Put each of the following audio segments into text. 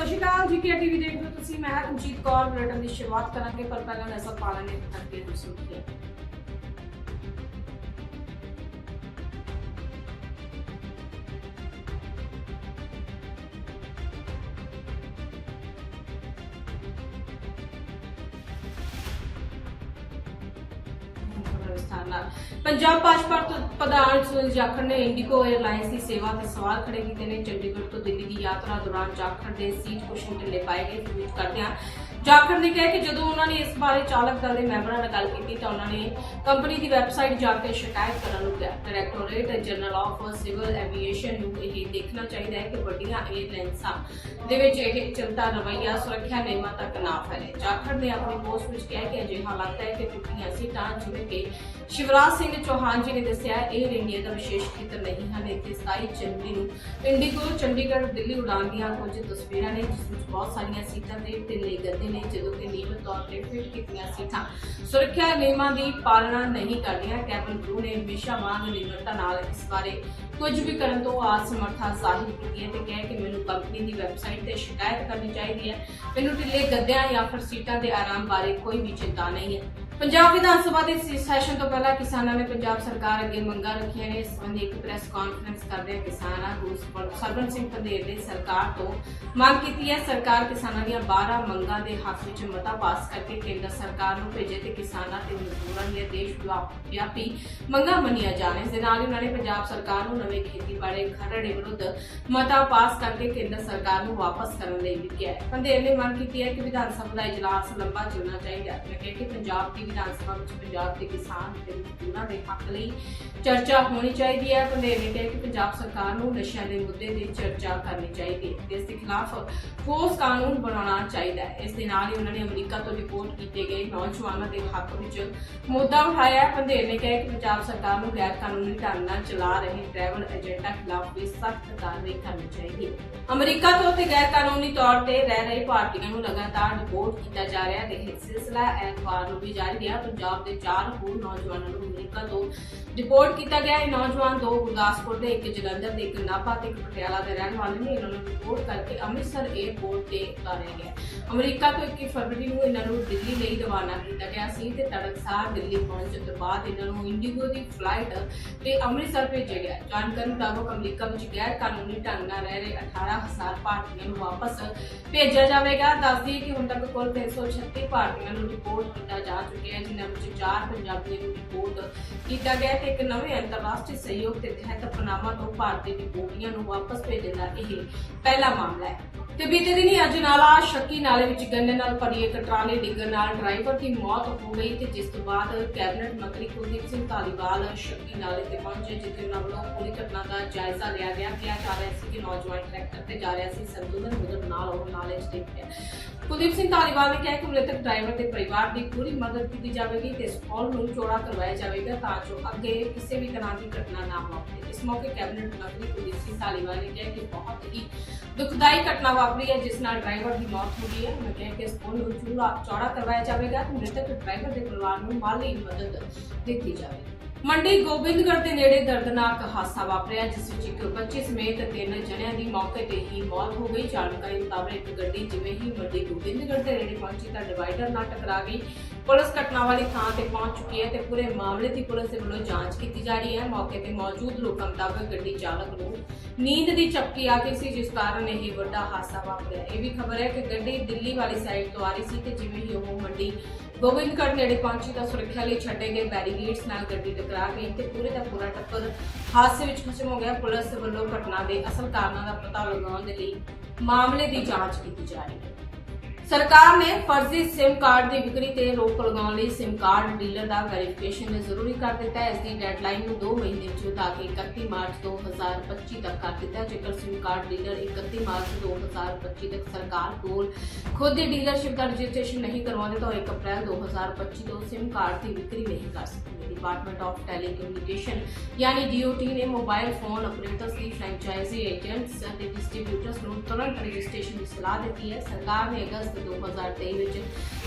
ਸਤਿ ਸ਼੍ਰੀ ਅਕਾਲ ਜੀ ਕੇ ਟੀਵੀ ਦੇਖ ਰਹੇ ਹੋ ਤੁਸੀਂ। ਮੈਂ ਹਾਂ ਕੌਰ, ਬੁਲੇਟਿਨ ਦੀ ਸ਼ੁਰੂਆਤ ਕਰਾਂਗੇ, ਪਰ ਪਹਿਲਾਂ ਐਸਾ ਪਾਲਣ ਨੇ ਤੱਕ ਦੇ ਸੁਣੀਏ ਪੰਜਾਬ ਭਾਜਪਾ ਪ੍ਰਧਾਨ ਸੁਨੀਲ ਜਾਖੜ ਨੇ ਇੰਡੀਗੋ 에ਅਰਲਾਈਨਸ ਦੀ ਸੇਵਾ ਤੇ ਸਵਾਲ ਖੜੇ ਕੀਤੇ ਨੇ। ਚੰਡੀਗੜ੍ਹ ਤੋਂ ਦਿੱਲੀ ਦੀ ਯਾਤਰਾ ਦੌਰਾਨ ਜਾਖੜ ਦੇ ਸੀਟ ਕੁਸ਼ਨ ਢਿੱਲੇ ਪਾਏ ਗਏ ਟਵੀਟ ਕਰਦਿਆਂ ਜਾਖੜ ਨੇ ਕਿਹਾ ਕਿ ਜਦੋਂ ਉਹਨਾਂ ਨੇ ਇਸ ਬਾਰੇ ਚਾਲਕ ਦਲ ਦੇ ਮੈਂਬਰਾਂ ਨਾਲ ਗੱਲ ਕੀਤੀ ਤਾਂ ਉਹਨਾਂ ਨੇ ਕੰਪਨੀ ਦੀ ਵੈਬਸਾਈਟ ਜਾ ਕੇ ਸ਼ਿਕਾਇਤ ਕਰਨ ਨੂੰ ਕਿਹਾ। Directorate general of civil aviation ਨੂੰ ਇਹ ਦੇਖਣਾ ਚਾਹੀਦਾ ਹੈ ਕਿ ਵੱਡੀਆਂ 에ਅਰਲਾਈਨਸਾਂ ਦੇ ਵਿੱਚ ਇਹ ਚਲਦਾ ਰਵੱਈਆ ਸੁਰੱਖਿਆ ਨਿਯਮਾਂ ਤੱਕ ਨਾ ਫੈਲੇ। ਜਾਖੜ ਨੇ ਆਪਣੀ ਪੋਸਟ ਵਿੱਚ ਕਿਹਾ ਕਿ ਅਜਿਹਾ ਲੱਗਦਾ ਹੈ ਕਿ ਟੁੱਟੀਆਂ ਸੀਟਾਂ ਜਿਵੇਂ ਕਿ ਸ਼ਿਵਰਾਜ ਸਿੰਘ ਚੌਹਾਨ ਜੀ ਨੇ ਦੱਸਿਆ, ਇਹ ਇੰਡੀਆ ਦਾ ਵਿਸ਼ੇਸ਼ ਖੇਤਰ ਨਹੀਂ ਹਨ। ਇੱਥੇ 27 ਜਨਵਰੀ ਨੂੰ ਇੰਡੀਗੋ ਚੰਡੀਗੜ੍ਹ, ਦਿੱਲੀ ਉਡਾਨ ਦੀਆਂ ਕੁਝ ਤਸਵੀਰਾਂ ਨੇ, ਜਿਸ ਵਿੱਚ ਬਹੁਤ ਸਾਰੀਆਂ ਸੀਟਾਂ ਤੇ ਢਿੱਲੇ ਗੱਦੇ ਨੇ, ਜਦੋਂ ਕਿ ਨਿਯਮਿਤ ਤੌਰ ਤੇ ਫਿੱਟ ਕੀਤੀਆਂ ਸੀਟਾਂ। ਸੁਰੱਖਿਆ ਨਿਯਮਾਂ ਦੀ ਪਾਲਣਾ ਨਹੀਂ ਕਰਦੀਆਂ ਕੈਪਟਨ ਕਰੂ ਨੇ ਹਮੇਸ਼ਾ ਵਾਂਗ ਨਿਮਰਤਾ ਨਾਲ ਇਸ ਬਾਰੇ ਕੁਝ ਵੀ ਕਰਨ ਤੋਂ ਅਸਮਰਥਾ ਜ਼ਾਹਿਰ ਕੀਤੀ ਹੈ ਤੇ ਕਿਹਾ ਕਿ ਮੈਨੂੰ ਕੰਪਨੀ ਦੀ ਵੈਬਸਾਈਟ ਤੇ ਸ਼ਿਕਾਇਤ ਕਰਨੀ ਚਾਹੀਦੀ ਹੈ। ਮੈਨੂੰ ਢਿੱਲੇ ਗੱਦਿਆਂ ਜਾਂ ਫਿਰ ਸੀਟਾਂ ਦੇ ਆਰਾਮ ਬਾਰੇ ਕੋਈ ਵੀ ਚਿੰਤਾ ਨਹੀਂ ਹੈ। ਪੰਜਾਬ ਵਿਧਾਨ ਸਭਾ ਦੇ ਸੈਸ਼ਨ ਤੋਂ ਪਹਿਲਾਂ ਕਿਸਾਨਾਂ ਨੇ ਪੰਜਾਬ ਸਰਕਾਰ ਅੱਗੇ ਮੰਗਾਂ ਰੱਖੀਆਂ ਨੇ। ਇਸ ਸੰਬੰਧੀ ਇੱਕ ਪ੍ਰੈਸ ਕਾਨਫਰੰਸ ਕਰਦੇ ਕਿਸਾਨ ਆਗੂ ਸਰਬਨ ਸਿੰਘ ਪੰਦੇਰ ਨੇ ਸਰਕਾਰ ਤੋਂ ਮੰਗ ਕੀਤੀ ਹੈ। ਸਰਕਾਰ ਕਿਸਾਨਾਂ ਦੀਆਂ 12 ਮੰਗਾਂ ਦੇ ਹੱਕ ਵਿੱਚ ਮਤਾ ਪਾਸ ਕਰਕੇ ਕੇਂਦਰ ਸਰਕਾਰ ਨੂੰ ਭੇਜੇ ਤੇ ਕਿਸਾਨਾਂ ਤੇ ਮਜ਼ਦੂਰਾਂ ਦੀਆਂ ਦੇਸ਼ ਵਿਆਪੀ ਮੰਗਾਂ ਮੰਨੀਆਂ ਜਾਣ ਇਸ ਦੇ ਨਾਲ ਹੀ ਉਹਨਾਂ ਨੇ ਪੰਜਾਬ ਸਰਕਾਰ ਨੂੰ ਨਵੇਂ ਖੇਤੀਬਾੜੀ ਖਰੜੇ ਵਿਰੁੱਧ ਮਤਾ ਪਾਸ ਕਰਕੇ ਕੇਂਦਰ ਸਰਕਾਰ ਨੂੰ ਵਾਪਸ ਕਰਨ ਲਈ ਵੀ ਕਿਹਾ ਹੈ। ਪੰਦੇਰ ਨੇ ਮੰਗ ਕੀਤੀ ਹੈ ਕਿ ਵਿਧਾਨ ਸਭਾ ਦਾ ਇਜਲਾਸ ਲੰਬਾ ਚੱਲਣਾ ਚਾਹੀਦਾ ਹੈ। ਕਿ ਪੰਜਾਬ ਦੀ ਵਿਧਾਨ ਸਭਾ ਵਿੱਚ ਪੰਜਾਬ ਦੇ ਕਿਸਾਨ ਤੇ ਮਜ਼ਦੂਰਾਂ ਦੇ ਹੱਕ ਲਈ ਚਰਚਾ ਹੋਣੀ ਚਾਹੀਦੀ ਹੈ। ਪੰਦੇਰ ਨੇ ਕਿਹਾ ਕਿ ਪੰਜਾਬ ਸਰਕਾਰ ਨੂੰ ਨਸ਼ਿਆਂ ਦੇ ਮੁੱਦੇ ਤੇ ਚਰਚਾ ਕਰਨੀ ਚਾਹੀਦੀ ਹੈ ਇਸ ਦੇ ਖਿਲਾਫ ਠੋਸ ਕਾਨੂੰਨ ਬਣਾਉਣਾ ਚਾਹੀਦਾ ਹੈ। ਇਸ ਦੇ ਨਾਲ ਹੀ ਉਹਨਾਂ ਨੇ ਅਮਰੀਕਾ ਤੋਂ ਰਿਪੋਰਟ ਕੀਤੇ ਗਏ ਨੌਜਵਾਨਾਂ ਦੇ ਹੱਕ ਵਿੱਚ ਮੁੱਦਾ ਉਠਾਇਆ ਹੈ। ਨੇ ਕਿਹਾ ਕਿ ਪੰਜਾਬ ਸਰਕਾਰ ਨੂੰ ਗੈਰ ਕਾਨੂੰਨੀ ਢੰਗ ਨਾਲ ਚਲਾ ਰਹੇ ਟ੍ਰੈਵਲ ਏਜੰਟਾਂ ਖਿਲਾਫ ਵੀ ਸਖਤ ਕਾਰਵਾਈ ਕਰਨੀ ਚਾਹੀਦੀ ਹੈ। ਅਮਰੀਕਾ ਤੋਂ ਤੇ ਗੈਰ ਕਾਨੂੰਨੀ ਤੌਰ ਤੇ ਰਹਿ ਰਹੇ ਭਾਰਤੀਆਂ ਨੂੰ ਲਗਾਤਾਰ ਰਿਪੋਰਟ ਕੀਤਾ ਜਾ ਰਿਹਾ ਹੈ ਤੇ ਇਹ ਸਿਲਸਿਲਾ ਐਤਵਾਰ ਨੂੰ ਵੀ ਜਾਰੀ ਰਿਹਾ, ਪੰਜਾਬ ਦੇ ਚਾਰ ਹੋਰ ਨੌਜਵਾਨਾਂ ਨੂੰ ਅਮਰੀਕਾ ਤੋਂ ਰਿਪੋਰਟ ਕੀਤਾ ਗਿਆ। ਇਹ ਨੌਜਵਾਨ ਦੋ ਗੁਰਦਾਸਪੁਰ ਦੇ ਇੱਕ ਜਲੰਧਰ ਦੇ ਇੱਕ ਨਾਭਾ ਤੇ ਇੱਕ ਪਟਿਆਲਾ ਦੇ ਰਹਿਣ ਵਾਲੇ ਨੇ। ਇਹਨਾਂ ਨੂੰ ਰਿਪੋਰਟ ਕਰਕੇ ਅੰਮ੍ਰਿਤਸਰ 에ਅਰਪੋਰਟ ਤੇ ਉਤਾਰਿਆ ਗਿਆ। ਅਮਰੀਕਾ ਤੋਂ 21 ਫਰਵਰੀ ਨੂੰ ਇਹਨਾਂ ਨੂੰ ਦਿੱਲੀ ਲਈ ਰਵਾਨਾ ਕੀਤਾ ਗਿਆ ਸੀ ਤੇ ਤੜਕਸਾਰ ਦਿੱਲੀ ਪਹੁੰਚਣ ਤੋਂ ਬਾਅਦ ਇਹਨਾਂ ਨੂੰ ਇੰਡੀਗੋ ਦੀ ਫਲਾਈਟ ਤੇ ਅੰਮ੍ਰਿਤਸਰ ਭੇਜਿਆ ਗਿਆ। ਜਾਣਕਾਰੀ ਮੁਤਾਬਕ ਅਮਰੀਕਾ ਵਿੱਚ ਗੈਰ ਕਾਨੂੰਨੀ ਢੰਗ ਨਾਲ ਰਹਿ ਰਹੇ 18000 ਭਾਰਤੀਆਂ ਨੂੰ ਵਾਪਸ ਭੇਜਿਆ ਜਾਵੇਗਾ। ਦੱਸਦੀ ਹੈ ਕਿ ਹੁਣ ਤੱਕ ਕੁੱਲ 336 ਭਾਰਤੀਆਂ ਨੂੰ ਰਿਪੋਰਟ ਕੀਤਾ ਜਾ ਚੁੱਕਿਆ ਹੈ ਜਿਨ੍ਹਾਂ ਵਿੱਚ ਚਾਰ ਪੰਜਾਬੀਆਂ ਨੂੰ ਰਿਪੋਰਟ ਕੀਤਾ ਗਿਆ ਤੇ ਇੱਕ ਨਵੇਂ ਅੰਤਰਰਾਸ਼ਟਰੀ ਸਹਿਯੋਗ ਦੇ ਤਹਿਤ ਪਨਾਮਾ ਤੋਂ ਭਾਰਤੀ ਡਿਪੋਟੀਆਂ ਨੂੰ ਵਾਪਸ ਭੇਜਣ ਦਾ ਇਹ ਪਹਿਲਾ ਮਾਮਲਾ ਹੈ। ਤੇ ਬੀਤੇ ਦਿਨੀ ਅਜਨਾਲਾ ਸ਼ੱਕੀ ਨਾਲੇ ਵਿੱਚ ਗੰਨੇ ਨਾਲ ਭਰੀ ਇੱਕ ਟਰਾਲੀ ਡਿੱਗਣ ਨਾਲ ਡਰਾਈਵਰ ਦੀ ਮੌਤ ਹੋ ਗਈ ਤੇ ਜਿਸ ਤੋਂ ਬਾਅਦ ਕੈਬਨਿਟ ਮੰਤਰੀ ਕੁਲਦੀਪ ਸਿੰਘ ਧਾਲੀਵਾਲ ਸ਼ੱਕੀ ਨਾਲੇ ਤੇ ਪਹੁੰਚੇ, ਜਿੱਥੇ ਉਹਨਾਂ ਵੱਲੋਂ ਪੂਰੀ ਘਟਨਾ ਦਾ ਜਾਇਜ਼ਾ ਲਿਆ ਗਿਆ। ਕਿਹਾ ਜਾ ਰਿਹਾ ਸੀ ਕਿ ਨੌਜਵਾਨ ਟਰੈਕਟਰ ਤੇ ਜਾ ਰਿਹਾ ਸੀ, ਸੰਤੁਲਨ ਵਿਗੜਨ ਨਾਲ ਉਹ ਨਾਲੇ 'ਚ ਡਿੱਗ ਪਿਆ ਕੁਲਦੀਪ ਸਿੰਘ ਧਾਲੀਵਾਲ ਨੇ ਕਿਹਾ ਕਿ ਮ੍ਰਿਤਕ ਡਰਾਈਵਰ ਦੇ ਪਰਿਵਾਰ ਦੀ ਪੂਰੀ ਮਦਦ ਕੀਤੀ ਜਾਵੇਗੀ ਤੇ ਇਸ ਪੁਲ ਨੂੰ ਚੌੜਾ ਕਰਵਾਇਆ ਜਾਵੇਗਾ ਤਾਂ ਜੋ ਅੱਗੇ ਕਿਸੇ ਵੀ ਤਰ੍ਹਾਂ ਦੀ ਘਟਨਾ ਨਾ ਵਾਪਰੇ। ਇਸ ਮੌਕੇ ਕੈਬਨਿਟ ਮੰਤਰੀ ਕੁਲਦੀਪ ਸਿੰਘ ਧਾਲੀਵਾਲ ਨੇ ਕਿਹਾ ਕਿ ਬਹੁਤ ਹੀ ਦੁਖਦਾਈ ਘਟਨਾ ਵਾਪਰੀ ਹੈ, ਜਿਸ ਨਾਲ ਡਰਾਈਵਰ ਦੀ ਮੌਤ ਹੋ ਗਈ ਹੈ। ਮੈਂ ਕਿਹਾ ਕਿ ਇਸ ਪੁਲ ਨੂੰ ਚੌੜਾ ਚੌੜਾ ਕਰਵਾਇਆ ਜਾਵੇਗਾ ਤੇ ਮ੍ਰਿਤਕ ਡਰਾਈਵਰ ਦੇ ਪਰਿਵਾਰ ਨੂੰ ਮਾਲੀ ਮਦਦ ਦਿੱਤੀ ਜਾਵੇਗੀ। ਮੰਡੀ ਗੋਬਿੰਦਗੜ੍ਹ ਦੇ ਨੇੜੇ ਦਰਦਨਾਕ ਹਾਦਸਾ ਵਾਪਰਿਆ, ਜਿਸ ਵਿੱਚ ਇੱਕ ਬੱਚੇ ਸਮੇਤ ਤਿੰਨ ਜਣਿਆਂ ਦੀ ਮੌਕੇ ਤੇ ਹੀ ਮੌਤ ਹੋ ਗਈ। ਜਾਣਕਾਰੀ ਮੁਤਾਬਕ ਗੱਡੀ ਜਿਵੇਂ ਹੀ ਮੰਡੀ ਗੋਬਿੰਦਗੜ੍ਹ ਦੇ ਨੇੜੇ ਪਹੁੰਚੀ ਤਾਂ ਡਿਵਾਈਡਰ ਨਾਲ ਟਕਰਾ ਗਈ। ਪੁਲਿਸ ਘਟਨਾ ਵਾਲੀ ਥਾਂ ਤੇ ਪਹੁੰਚ ਚੁੱਕੀ ਹੈ ਤੇ ਪੂਰੇ ਮਾਮਲੇ ਦੀ ਪੁਲਿਸ ਦੇ ਵੱਲੋਂ ਜਾਂਚ ਕੀਤੀ ਜਾ ਰਹੀ ਹੈ। ਮੌਕੇ ਤੇ ਮੌਜੂਦ ਲੋਕਾਂ ਮੁਤਾਬਕ ਗੱਡੀ ਚਾਲਕ ਨੂੰ ਨੀਂਦ ਦੀ ਝਪਕੀ ਆ ਗਈ ਸੀ, ਜਿਸ ਕਾਰਨ ਇਹ ਵੱਡਾ ਹਾਦਸਾ ਵਾਪਰਿਆ। ਇਹ ਵੀ ਖਬਰ ਹੈ ਕਿ ਗੱਡੀ ਦਿੱਲੀ ਵਾਲੀ ਸਾਈਡ ਤੋਂ ਆ ਰਹੀ ਸੀ ਤੇ ਜਿਵੇਂ ਹੀ ਉਹ ਮੰਡੀ ਗੋਬਿੰਦਗੜ੍ਹ ਨੇੜੇ ਪਹੁੰਚੀ ਤਾਂ ਸੁਰੱਖਿਆ ਲਈ ਛੱਡੇ ਗਏ ਬੈਰੀਗੇਡਸ ਨਾਲ ਗੱਡੀ ਟਕਰਾ ਗਈ ਤੇ ਪੂਰੇ ਦਾ ਪੂਰਾ ਟੱਪਰ ਹਾਦਸੇ ਵਿੱਚ ਖਤਮ ਹੋ ਗਿਆ। ਪੁਲਿਸ ਵੱਲੋਂ ਘਟਨਾ ਦੇ ਅਸਲ ਕਾਰਨਾਂ ਦਾ ਪਤਾ ਲਗਾਉਣ ਦੇ ਲਈ ਮਾਮਲੇ ਦੀ ਜਾਂਚ ਕੀਤੀ ਜਾ ਰਹੀ ਹੈ। ਸਰਕਾਰ ਨੇ ਫਰਜ਼ੀ SIM ਕਾਰਡ ਦੀ ਵਿਕਰੀ ਤੇ ਰੋਕ ਲਗਾਉਣ ਲਈ SIM ਕਾਰਡ ਡੀਲਰ ਦਾ ਵੈਰੀਫਿਕੇਸ਼ਨ ਜ਼ਰੂਰੀ ਕਰ ਦਿੱਤਾ ਹੈ। ਇਸ ਦੀ ਡੈਡਲਾਈਨ ਨੂੰ 2 ਮਹੀਨੇ ਵਿੱਚ ਵਧਾ ਕੇ 31 ਮਾਰਚ 2025 ਤੱਕ ਕਰ ਦਿੱਤਾ ਜੇਕਰ SIM ਕਾਰਡ ਡੀਲਰ 31 ਮਾਰਚ 2025 ਤੱਕ ਸਰਕਾਰ ਕੋਲ ਖੁਦ ਦੀ ਡੀਲਰਸ਼ਿਪ ਦਾ ਰਜਿਸਟ੍ਰੇਸ਼ਨ ਨਹੀਂ ਕਰਵਾਉਂਦੇ ਤਾਂ ਉਹ 1 ਅਪ੍ਰੈਲ 2025 ਤੋਂ SIM ਕਾਰਡ ਦੀ ਵਿਕਰੀ ਨਹੀਂ ਕਰ ਸਕਣਗੇ। ਡਿਪਾਰਟਮੈਂਟ ਆਫ ਟੈਲੀਕਮਿਊਨੀਕੇਸ਼ਨ ਯਾਨੀ DOT ਨੇ ਮੋਬਾਈਲ ਫੋਨ ਆਪਰੇਟਰਸ ਦੀ ਫਰੈਂਚਾਈਜ਼ੀ ਏਜੰਟਸ ਅਤੇ ਡਿਸਟ੍ਰੀਬਿਊਟਰਸ ਨੂੰ ਤੁਰੰਤ ਰਜਿਸਟ੍ਰੇਸ਼ਨ ਦੀ ਸਲਾਹ ਦਿੱਤੀ ਹੈ। ਸਰਕਾਰ ਨੇ ਅਗਸਤ 2023 ਵਿੱਚ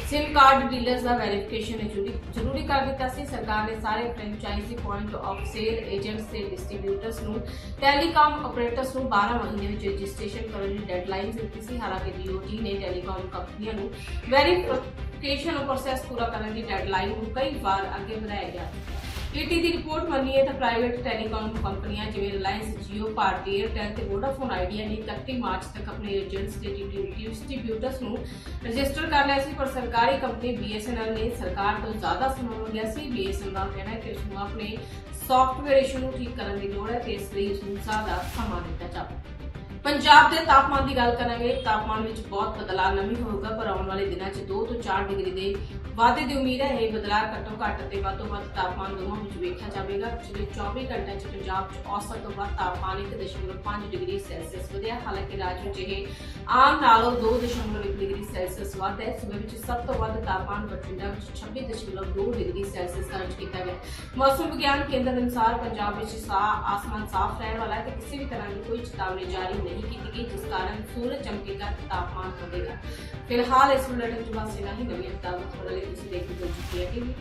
ਸਿਮ ਕਾਰਡ ਡੀਲਰਸ ਦਾ ਵੈਰੀਫਿਕੇਸ਼ਨ ਜ਼ਰੂਰੀ ਕਰ ਦਿੱਤਾ ਸੀ। ਸਰਕਾਰ ਨੇ ਸਾਰੇ franchisee point of sale agents ਤੇ ਡਿਸਟ੍ਰੀਬਿਊਟਰਸ ਨੂੰ ਟੈਲੀਕਾਮ ਆਪਰੇਟਰਸ ਨੂੰ 12 ਮਹੀਨੇ ਵਿੱਚ ਰਜਿਸਟ੍ਰੇਸ਼ਨ ਕਰਨ ਦੀ ਡੈਡਲਾਈਨ ਦਿੱਤੀ ਸੀ। ਹਾਲਾਂਕਿ DOT ਨੇ ਟੈਲੀਕਾਮ ਕੰਪਨੀਆਂ ਨੂੰ ਵੈਰੀਫਿਕੇਸ਼ਨ ਪ੍ਰੋਸੈਸ ਪੂਰਾ ਕਰਨ ਦੀ ਡੈਡਲਾਈਨ ਨੂੰ ਕਈ ਵਾਰ ਅੱਗੇ ਵਧਾਇਆ ਗਿਆ। ਈਟੀ ਦੀ ਰਿਪੋਰਟ ਮੰਨੀਏ ਤਾਂ ਪ੍ਰਾਈਵੇਟ ਟੈਲੀਕਾਮ ਕੰਪਨੀਆਂ ਜਿਵੇਂ ਰਿਲਾਇੰਸ ਜੀਓ ਭਾਰਤੀ ਏਅਰਟੈਲ ਤੇ ਵੋਡਾਫੋਨ ਆਈਡੀਆ ਨੇ 31 ਮਾਰਚ ਤੱਕ ਆਪਣੇ ਏਜੰਟਸ ਤੇ ਡਿਸਟ੍ਰੀਬਿਊਟਰਸ ਨੂੰ ਰਜਿਸਟਰ ਕਰ ਲਿਆ ਸੀ, ਪਰ ਸਰਕਾਰੀ ਕੰਪਨੀ BSNL ਨੇ ਸਰਕਾਰ ਤੋਂ ਜ਼ਿਆਦਾ ਸਮਾਂ ਮੰਗਿਆ ਸੀ। BSNL ਦਾ ਕਹਿਣਾ ਹੈ ਕਿ ਉਸ ਨੂੰ ਆਪਣੇ ਸੌਫਟਵੇਅਰ ਇਸ਼ੂ ਨੂੰ ਠੀਕ ਕਰਨ ਦੀ ਲੋੜ ਹੈ ਤੇ ਇਸ ਲਈ ਉਸ ਨੂੰ ਜ਼ਿਆਦਾ ਸਮਾਂ ਦਿੱਤਾ ਜਾਵੇ। ਪੰਜਾਬ ਦੇ ਤਾਪਮਾਨ ਦੀ ਗੱਲ ਕਰਾਂਗੇ, ਤਾਪਮਾਨ ਵਿੱਚ ਬਹੁਤ ਬਦਲਾਅ ਨਹੀਂ ਹੋਊਗਾ, ਪਰ ਆਉਣ ਵਾਲੇ ਦਿਨਾਂ 'ਚ 2 ਤੋਂ 4 ਡਿਗਰੀ ਦੇ ਵਾਧੇ ਦੀ ਉਮੀਦ ਹੈ। ਇਹ ਬਦਲਾਅ ਘੱਟੋ ਘੱਟ ਤੇ ਵੱਧ ਤੋਂ ਵੱਧ ਤਾਪਮਾਨ ਦੋਵਾਂ ਵਿੱਚ ਵੇਖਿਆ ਜਾਵੇਗਾ। ਪਿਛਲੇ 24 ਘੰਟਿਆਂ 'ਚ ਪੰਜਾਬ 'ਚ ਔਸਤ ਤੋਂ ਵੱਧ ਤਾਪਮਾਨ 1.5 ਡਿਗਰੀ ਸੈਲਸੀਅਸ ਵਧਿਆ। ਹਾਲਾਂਕਿ ਰਾਜ ਵਿੱਚ ਇਹ ਆਮ ਨਾਲੋਂ 2.1 ਡਿਗਰੀ ਸੈਲਸੀਅਸ ਵੱਧ ਹੈ। ਸੂਬੇ ਵਿੱਚ ਸਭ ਤੋਂ ਵੱਧ ਤਾਪਮਾਨ ਬਠਿੰਡਾ ਵਿੱਚ 26.2 ਡਿਗਰੀ ਸੈਲਸੀਅਸ ਦਰਜ ਕੀਤਾ ਗਿਆ ਮੌਸਮ ਵਿਗਿਆਨ ਕੇਂਦਰ ਅਨੁਸਾਰ ਪੰਜਾਬ ਵਿੱਚ ਸਾਫ਼ ਆਸਮਾਨ ਸਾਫ਼ ਰਹਿਣ ਵਾਲਾ ਹੈ ਤੇ ਕਿਸੇ ਵੀ ਤਰ੍ਹਾਂ ਦੀ ਕੋਈ ਚੇਤਾਵਨੀ ਜਾਰੀ ਨਹੀਂ ਕੀਤੀ ਗਈ, ਜਿਸ ਕਾਰਨ ਸੂਰਜ ਚਮਕੇਗਾ ਤੇ ਤਾਪਮਾਨ ਵਧੇਗਾ। ਫਿਲਹਾਲ ਇਸ ਬੁਲੇਟਿਨ ਚ ਬਸ ਇੰਨਾ ਹੀ। ਨਵੀਂ ਤਾਜ਼ਾ ਖਬਰਾਂ ਲਈ ਤੁਸੀਂ ਦੇਖਦੇ ਹੋ ਚੁੱਕੇ ਹੋ।